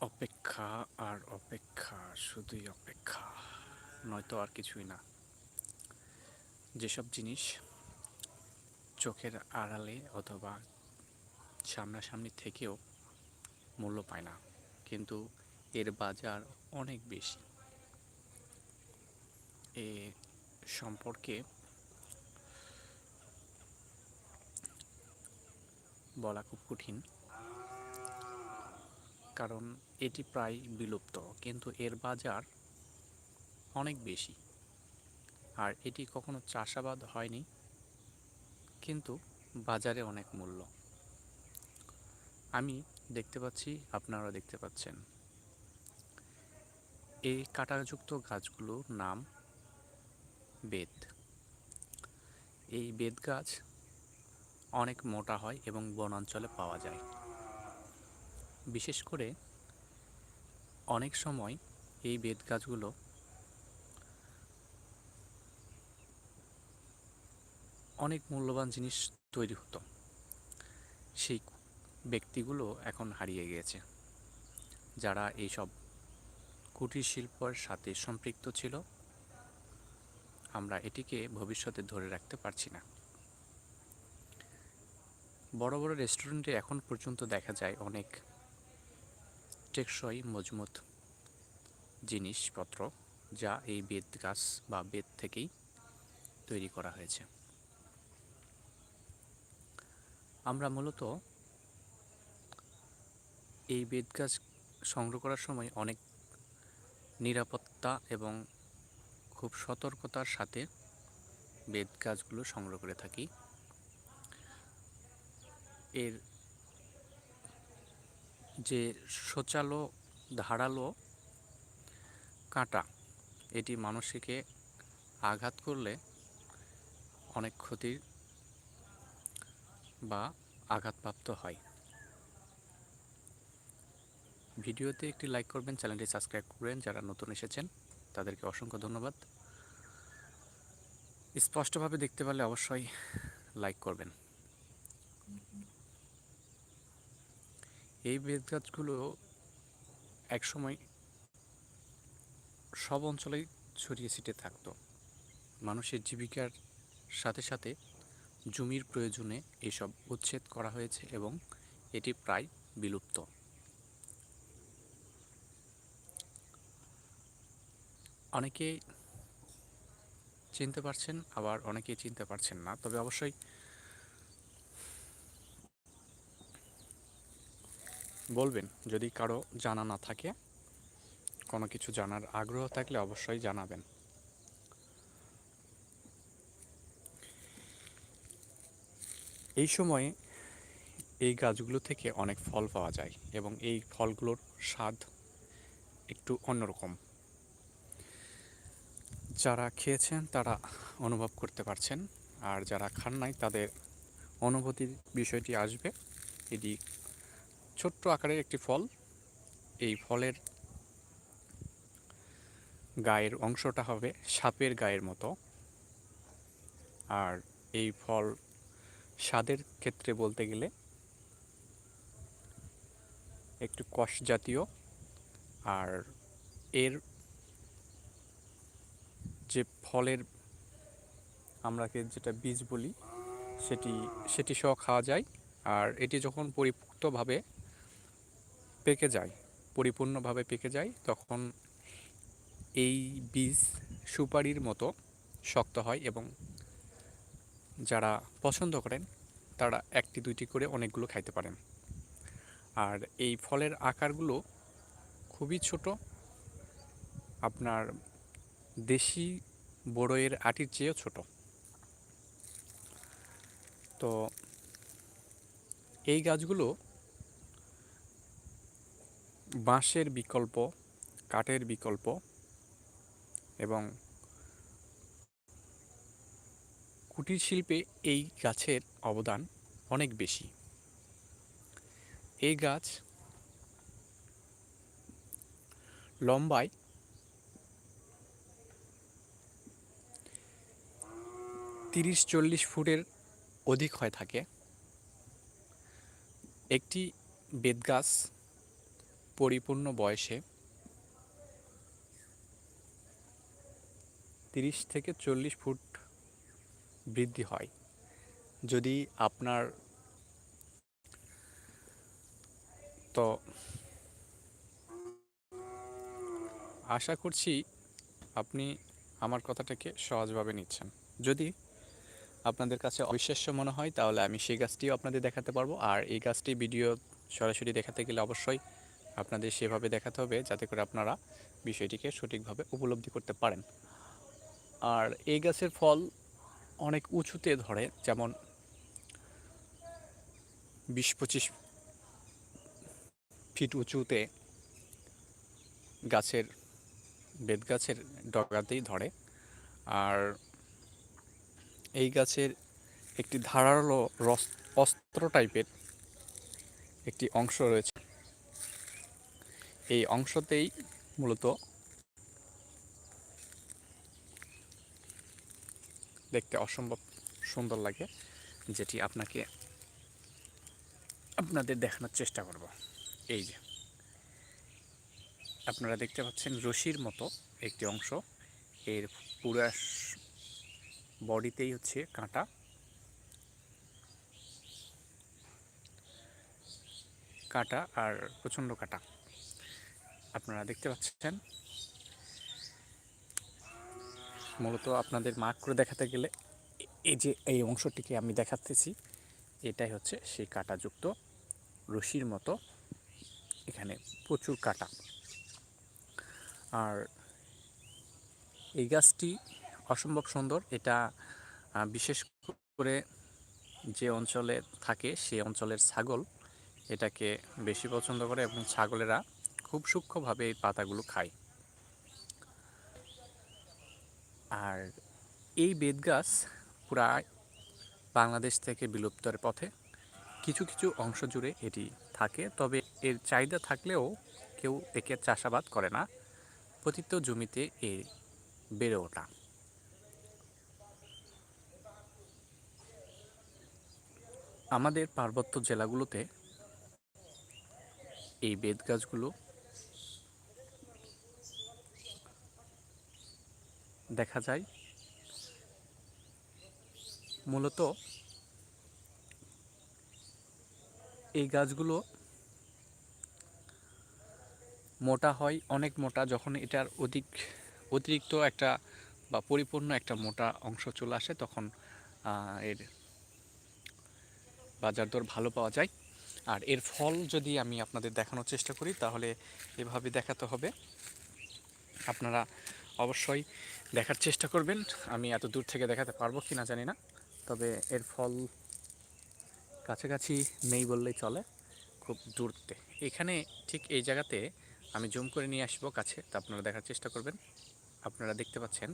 অপেক্ষা আর অপেক্ষা, শুধুই অপেক্ষা, নয়তো আর কিছুই না। যেসব জিনিস চোখের আড়ালে অথবা সামনাসামনি থেকেও মূল্য পায় না, কিন্তু এর বাজার অনেক বেশি। এ সম্পর্কে বলা খুব কঠিন। কারণ এটি প্রায় বিলুপ্ত, কিন্তু এর বাজার অনেক বেশি। আর এটি কখনো চাষাবাদ হয়নি, কিন্তু বাজারে অনেক মূল্য। আমি দেখতে পাচ্ছি আপনারা দেখতে পাচ্ছেন। এই কাঁটাযুক্ত গাছগুলোর নাম বেত। এই বেত গাছ অনেক মোটা হয় এবং বনাঞ্চলে পাওয়া যায়। বিশেষ করে অনেক সময় এই বেত গাছগুলো অনেক মূল্যবান জিনিস তৈরি হতো। সেই ব্যক্তিগুলো এখন হারিয়ে গিয়েছে। যারা এইসব কুটির শিল্পের সাথে সম্পৃক্ত ছিল, আমরা এটিকে ভবিষ্যতে ধরে রাখতে পারছি না। বড় বড় রেস্টুরেন্টে এখন পর্যন্ত দেখা যায় অনেক টেকসই মজবুত জিনিসপত্র যা এই বেত গাছ বা বেত থেকেই তৈরি করা হয়েছে। আমরা মূলত এই বেত গাছ সংগ্রহ করার সময় অনেক নিরাপত্তা এবং খুব সতর্কতার সাথে বেত গাছগুলো সংগ্রহ করে থাকি। এর যে সোচালো, ধারালো কাঁটা, এটি মানুষকে আঘাত করলে অনেক ক্ষতির বা আঘাতপ্রাপ্ত হয়। ভিডিওতে একটি লাইক করবেন, চ্যানেলটি সাবস্ক্রাইব করবেন, যারা নতুন এসেছেন, তাদেরকে অসংখ্য ধন্যবাদ। স্পষ্টভাবে দেখতে পারলে অবশ্যই লাইক করবেন। এই বেত গাছগুলো একসময় সব অঞ্চলেই ছড়িয়ে ছিটে থাকতো। মানুষের জীবিকার সাথে সাথে জমির প্রয়োজনে এসব উচ্ছেদ করা হয়েছে এবং এটি প্রায় বিলুপ্ত। অনেকে চিনতে পারছেন, আবার অনেকেই চিনতে পারছেন না। তবে অবশ্যই বলবেন? যদি কারও জানা না থাকে, কোনো কিছু জানার আগ্রহ থাকলে অবশ্যই জানাবেন। এই সময়ে এই গাছগুলো থেকে অনেক ফল পাওয়া যায় এবং এই ফলগুলোর স্বাদ একটু অন্যরকম। যারা খেয়েছেন, তারা অনুভব করতে পারছেন, আর যারা খান নাই, তাদের অনুভূতির বিষয়টি আসবে। এটি ছোট্ট আকারের একটি ফল। এই ফলের গায়ের অংশটা হবে সাপের গায়ের মতো। আর এই ফল স্বাদের ক্ষেত্রে বলতে গেলে একটু কষ জাতীয়। আর এর যে ফলের আমরাকে যেটা বীজ বলি, সেটি সেটি সহ খাওয়া যায়। আর এটি যখন পরিপুক্তভাবে পেকে যায়, পরিপূর্ণভাবে পেকে যায়, তখন এই বীজ সুপারির মতো শক্ত হয় এবং যারা পছন্দ করেন, তারা একটি, দুইটি করে অনেকগুলো খাইতে পারেন। আর এই ফলের আকারগুলো খুবই ছোট। আপনার দেশি বড়ইয়ের আটির চেয়েও ছোট। তো এই গাছগুলো বাঁশের বিকল্প, কাঠের বিকল্প এবং কুটির শিল্পে এই গাছের অবদান অনেক বেশি। এই গাছ লম্বায় তিরিশ চল্লিশ ফুটের অধিক হয়ে থাকে। একটি বেত গাছ পরিপূর্ণ বয়সে তিরিশ থেকে চল্লিশ ফুট বৃদ্ধি হয়। যদি আপনার তো আশা করছি আপনি আমার কথাটাকে সহজভাবে নিচ্ছেন। যদি আপনাদের কাছে অবিশ্বাস্য মনে হয় তাহলে আমি সেই গাছটিও আপনাদের দেখাতে পারব। আর এই গাছটি ভিডিও সরাসরি দেখাতে গেলে অবশ্যই আপনাদের সেভাবে দেখাতে হবে যাতে করে আপনারা বিষয়টিকে সঠিকভাবে উপলব্ধি করতে পারেন। আর এই গাছের ফল অনেক উঁচুতে ধরে, যেমন বিশ পঁচিশ ফিট উঁচুতে গাছের, বেত গাছের ডগাতেই ধরে। আর এই গাছের একটি ধারালো রস- অস্ত্র টাইপের একটি অংশ রয়েছে। এই অংশতেই মূলত দেখতে অসম্ভব সুন্দর লাগে, যেটি আপনাকে আপনাদের দেখানোর চেষ্টা করব। এই যে, আপনারা দেখতে পাচ্ছেন রশির মতো একটি অংশ। এর পুরা বডিতেই হচ্ছে কাঁটা। কাঁটা আর প্রচণ্ড কাঁটা। আপনারা দেখতে পাচ্ছেন। মূলত আপনাদের মার্ক করে দেখাতে গেলে এই যে, এই অংশটিকে আমি দেখাতেছি, এটাই হচ্ছে সেই কাঁটাযুক্ত রশির মতো এখানে প্রচুর কাঁটা। আর এই গাছটি অসম্ভব সুন্দর, এটা বিশেষ করে যে অঞ্চলে থাকে সেই অঞ্চলের ছাগল, এটাকে বেশি পছন্দ করে এবং ছাগলেরা খুব সূক্ষ্মভাবে এই পাতাগুলো খায়। আর এই বেত গাছ প্রায় বাংলাদেশ থেকে বিলুপ্তের পথে কিছু কিছু অংশ জুড়ে এটি থাকে, তবে এর চাহিদা থাকলেও কেউ একে চাষাবাদ করে না, পতিত জমিতে এ বেড়ে ওঠা। আমাদের পার্বত্য জেলাগুলোতে এই বেত গাছগুলো দেখা যায়। মূলত এই গাছগুলো মোটা হয়, অনেক মোটা, যখন এটার অধিক অতিরিক্ত একটা বা পরিপূর্ণ একটা মোটা অংশ চলে আসে, তখন এর বাজার দর ভালো পাওয়া যায়। আর এর ফল যদি আমি আপনাদের দেখানোর চেষ্টা করি, তাহলে এভাবে দেখাতে হবে। আপনারা অবশ্যই দেখার চেষ্টা করবেন। আমি এত দূর থেকে দেখাতে পারব কি না জানি না। তবে এর ফল কাছাকাছি নেই বললেই চলে, খুব দূরতে এখানে ঠিক এই জায়গাতে আমি জুম করে নিয়ে আসব কাছে, তা আপনারা দেখার চেষ্টা করবেন। আপনারা দেখতে পাচ্ছেন।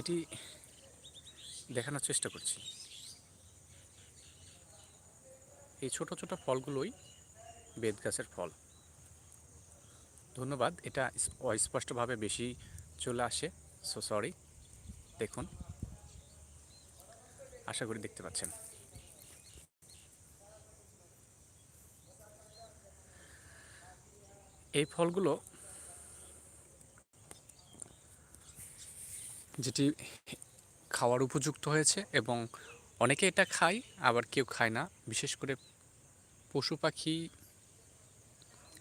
এটি দেখানোর চেষ্টা করছি। এই ছোট ছোট ফলগুলোই বেত গাছের ফল। ধন্যবাদ। এটা অস্পষ্টভাবে বেশি চলে আসে। সো সরি দেখুন। আশা করি দেখতে পাচ্ছেন। এই ফলগুলো যেটি খাওয়ার উপযুক্ত হয়েছে এবং অনেকে এটা খায়, আবার কেউ খায় না। বিশেষ করে পশু পাখি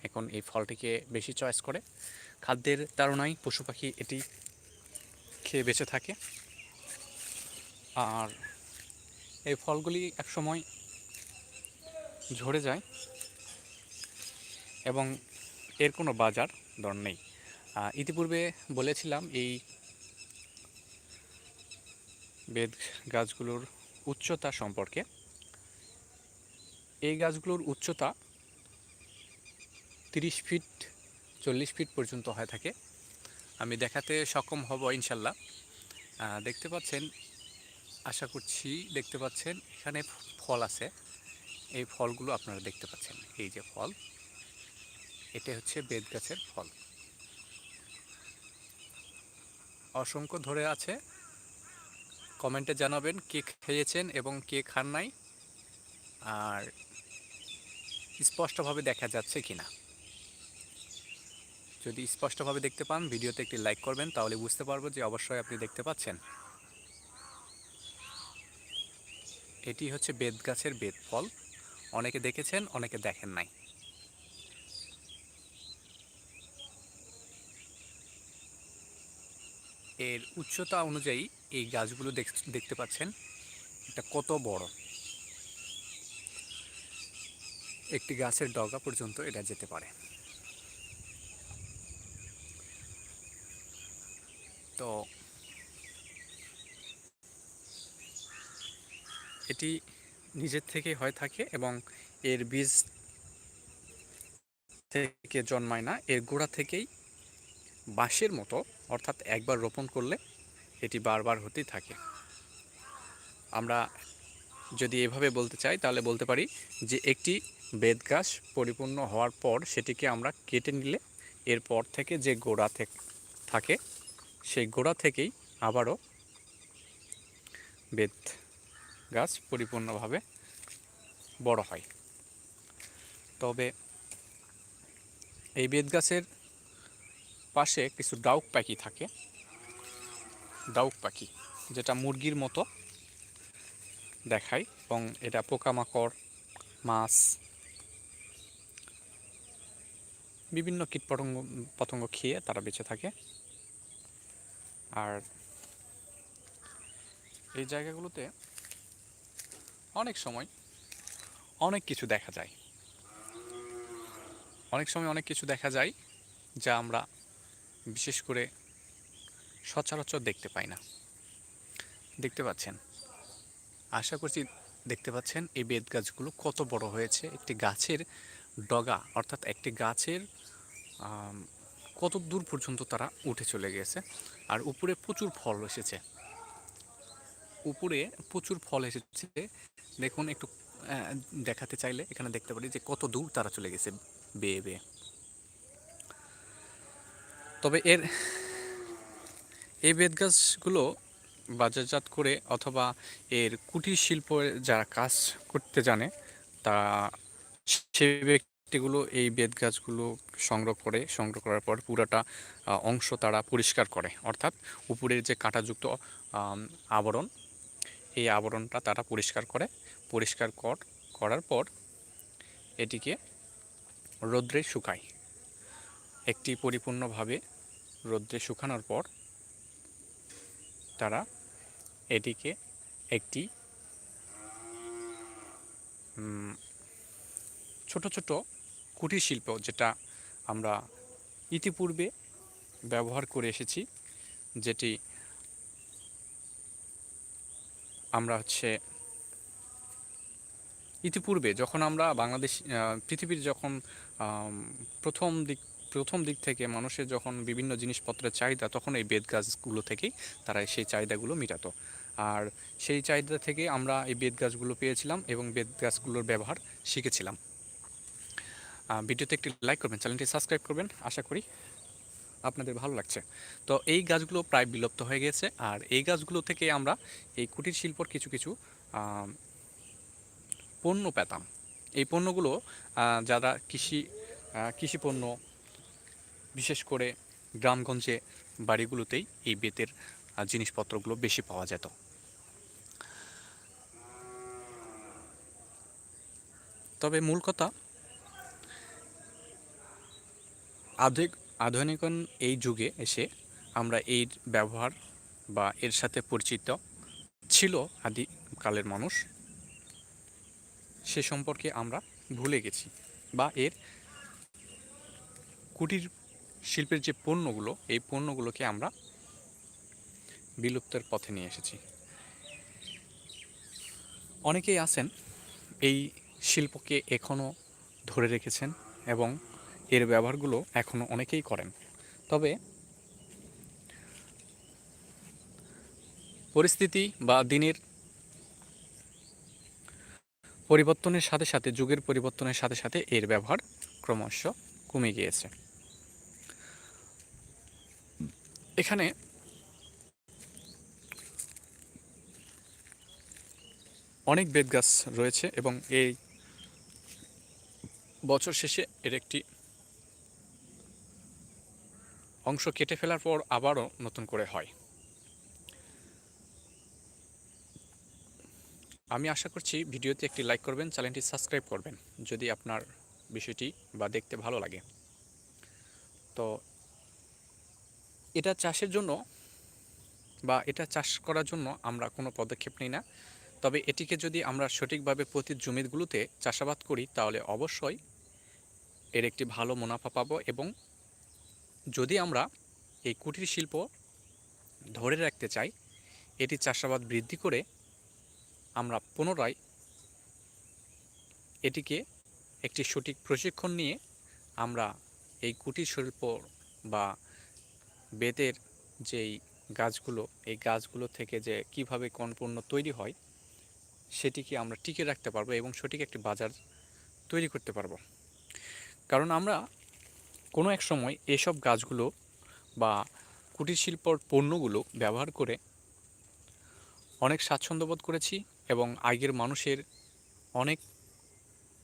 এখন এই ফলটিকে বেশি চয়েস করে। খাদ্যের তাড়নায় পশু পাখি এটি খেয়ে বেঁচে থাকে। আর এই ফলগুলি একসময় ঝরে যায় এবং এর কোনো বাজার দর নেই। ইতিপূর্বে বলেছিলাম এই বেদ গাছগুলোর উচ্চতা সম্পর্কে। এই গাছগুলোর উচ্চতা তিরিশ ফিট, চল্লিশ ফিট পর্যন্ত হয়ে থাকে। আমি দেখাতে সক্ষম হব, ইনশাল্লাহ। দেখতে পাচ্ছেন, আশা করছি দেখতে পাচ্ছেন, এখানে ফল আছে। এই ফলগুলো আপনারা দেখতে পাচ্ছেন। এই যে ফল, এটা হচ্ছে বেত গাছের ফল। অসংখ্য ধরে আছে। কমেন্টে জানাবেন কে খেয়েছেন এবং কে খান নাই। আর স্পষ্টভাবে দেখা যাচ্ছে কিনা। যদি স্পষ্টভাবে দেখতে পান, ভিডিওতে একটি লাইক করবেন, তাহলে বুঝতে পারব যে অবশ্যই আপনি দেখতে পাচ্ছেন। এটি হচ্ছে বেদ গাছের বেদ ফল। অনেকে দেখেছেন, অনেকে দেখেন নাই। এর উচ্চতা অনুযায়ী এই গাছগুলো দেখ- দেখতে পাচ্ছেন। এটা কত বড়। একটি গাছের ডগা পর্যন্ত এটা যেতে পারে। তো এটি নিজের থেকে হয়ে থাকে এবং এর বীজ থেকে জন্মায় না, এর গোড়া থেকেই বাঁশের মতো, অর্থাৎ একবার রোপণ করলে এটি বারবার হতেই থাকে। আমরা যদি এভাবে বলতে চাই, তাহলে বলতে পারি যে একটি বেদ গাছ পরিপূর্ণ হওয়ার পর সেটিকে আমরা কেটে নিলে এরপর থেকে যে গোড়া থেকে সেই গোড়া থেকেই আবারও বেদ গাছ পরিপূর্ণভাবে বড় হয়। তবে এই বেদ গাছের পাশে কিছু ডাউক পাখি থাকে। ডাউক পাখি, যেটা মুরগির মতো দেখায় এবং এটা পোকামাকড়, মাছ, বিভিন্ন কীটপতঙ্গ, পতঙ্গ খেয়ে তারা বেঁচে থাকে। আর এই জায়গাগুলোতে অনেক সময় অনেক কিছু দেখা যায়। অনেক সময় অনেক কিছু দেখা যায় যা আমরা বিশেষ করে সচরাচর দেখতে পাই না। দেখতে পাচ্ছেন? আশা করছি দেখতে পাচ্ছেন এই বেত গাছগুলো কত বড় হয়েছে। একটি গাছের ডগা, অর্থাৎ একটি গাছের কত দূর পর্যন্ত তারা উঠে চলে গেছে। আর উপরে প্রচুর ফল এসেছে। উপরে প্রচুর ফল এসেছে। দেখুন, একটু দেখাতে চাইলে এখানে দেখতে পারি যে কত দূর তারা চলে গেছে বেয়ে বেয়ে। তবে এর, এই বেত গাছগুলো বাজারজাত করে অথবা এর কুটির শিল্প যারা কাজ করতে জানে তা সে ব্যক্তিগুলো এই বেত গাছগুলো সংগ্রহ করে, সংগ্রহ করার পর পুরাটা অংশ তারা পরিষ্কার করে। অর্থাৎ উপরের যে কাঁটাযুক্ত আবরণ, এই আবরণটা তারা পরিষ্কার করে। পরিষ্কার কর, করার পর এটিকে রৌদ্রে শুকায়। একটি পরিপূর্ণভাবে রৌদ্রে শুকানোর পর তারা এটিকে একটি ছোট ছোট কুটির শিল্প যেটা আমরা ইতিপূর্বে ব্যবহার করে এসেছি, যেটি আমরা হচ্ছে ইতিপূর্বে যখন আমরা বাংলাদেশ পৃথিবীর যখন প্রথম দিক প্রথম দিক থেকে মানুষের যখন বিভিন্ন জিনিসপত্রের চাহিদা, তখন এই বেত গাছগুলো থেকেই তারা সেই চাহিদাগুলো মেটাতো। আর সেই চাহিদা থেকে আমরা এই বেত গাছগুলো পেয়েছিলাম এবং বেত গাছগুলোর ব্যবহার শিখেছিলাম। ভিডিওতে একটি লাইক করবেন চ্যানেলটি সাবস্ক্রাইব করবেন, আশা করি আপনাদের ভালো লাগছে। তো এই গাছগুলো প্রায় বিলুপ্ত হয়ে গেছে, আর এই গাছগুলো থেকে আমরা এই কুটির শিল্পর কিছু কিছু পণ্য পেতাম। এই পণ্যগুলো যারা কৃষি কৃষি পণ্য, বিশেষ করে গ্রামগঞ্জে বাড়িগুলোতেই এই বেতের জিনিসপত্রগুলো বেশি পাওয়া যেত। তবে মূল কথা আধুনিক, আধুনিকন এই যুগে এসে আমরা এর ব্যবহার বা এর সাথে পরিচিত ছিল আদিকালের মানুষ। সে সম্পর্কে আমরা ভুলে গেছি বা এর কুটির শিল্পের যে পণ্যগুলো, এই পণ্যগুলোকে আমরা বিলুপ্তের পথে নিয়ে এসেছি। অনেকেই আছেন এই শিল্পকে এখনও ধরে রেখেছেন এবং এর ব্যবহারগুলো এখনও অনেকেই করেন। তবে পরিস্থিতি বা দিনের পরিবর্তনের সাথে সাথে, যুগের পরিবর্তনের সাথে সাথে এর ব্যবহার ক্রমশ কমে গিয়েছে। এখানে অনেক বেত গাছ রয়েছে এবং এই বছর শেষে এর একটি অংশ কেটে ফেলার পর আবারও নতুন করে হয়। আমি আশা করছি ভিডিওতে একটি লাইক করবেন, চ্যানেলটি সাবস্ক্রাইব করবেন, যদি আপনার বিষয়টি বা দেখতে ভালো লাগে। তো এটা চাষের জন্য বা এটা চাষ করার জন্য আমরা কোনো পদক্ষেপ নিই না। তবে এটিকে যদি আমরা সঠিকভাবে প্রতি জমিগুলোতে চাষাবাদ করি, তাহলে অবশ্যই এর একটি ভালো মুনাফা পাবো এবং যদি আমরা এই কুটির শিল্প ধরে রাখতে চাই, এটি চাষাবাদ বৃদ্ধি করে আমরা পুনরায় এটিকে একটি সঠিক প্রশিক্ষণ নিয়ে আমরা এই কুটির শিল্প বা বেতের যেই গাছগুলো, এই গাছগুলো থেকে যে কীভাবে কোন পণ্য তৈরি হয়, সেটিকে আমরা টিকে রাখতে পারব এবং সঠিক একটি বাজার তৈরি করতে পারব। কারণ আমরা কোনো এক সময় এসব গাছগুলো বা কুটির শিল্পর পণ্যগুলো ব্যবহার করে অনেক স্বাচ্ছন্দ্য বোধ করেছি এবং আগের মানুষের অনেক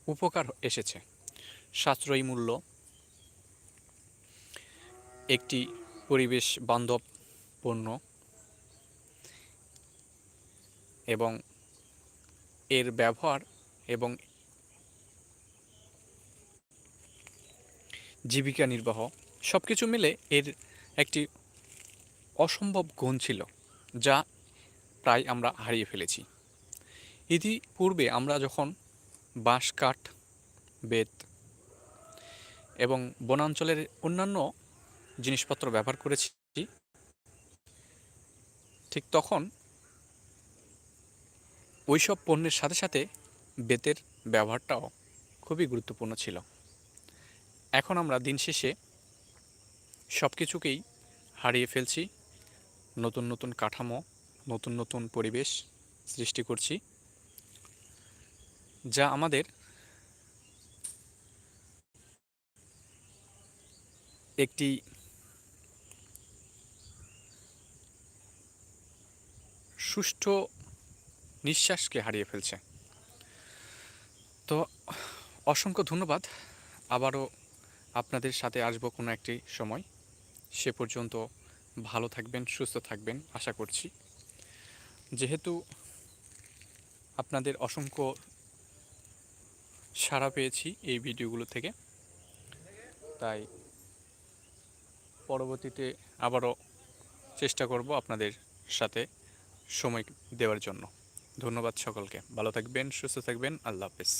উপকার এসেছে। সাশ্রয়ী মূল্য, একটি পরিবেশ বান্ধব পণ্য এবং এর ব্যবহার এবং জীবিকা নির্বাহ সব কিছু মিলে এর একটি অসম্ভব গুণ ছিল, যা প্রায় আমরা হারিয়ে ফেলেছি। ইতিপূর্বে আমরা যখন বাঁশ, কাঠ, বেত এবং বনাঞ্চলের অন্যান্য জিনিসপত্র ব্যবহার করেছি, ঠিক তখন ওইসব পণ্যের সাথে সাথে বেতের ব্যবহারটাও খুবই গুরুত্বপূর্ণ ছিল। এখন আমরা দিন শেষে সব কিছুকেই হারিয়ে ফেলছি। নতুন নতুন কাঠামো, নতুন নতুন পরিবেশ সৃষ্টি করছি, যা আমাদের একটি সুষ্ঠু নিঃশ্বাসকে হারিয়ে ফেলছে। তো অসংখ্য ধন্যবাদ। আবারও আপনাদের সাথে আসব কোনো একটি সময়। সে পর্যন্ত ভালো থাকবেন, সুস্থ থাকবেন, আশা করছি। যেহেতু আপনাদের অসংখ্য সাড়া পেয়েছি এই ভিডিওগুলো থেকে, তাই পরবর্তীতে আবারও চেষ্টা করব আপনাদের সাথে সময় দেওয়ার জন্য। ধন্যবাদ সকলকে। ভালো থাকবেন, সুস্থ থাকবেন, আল্লাহ হাফেজ।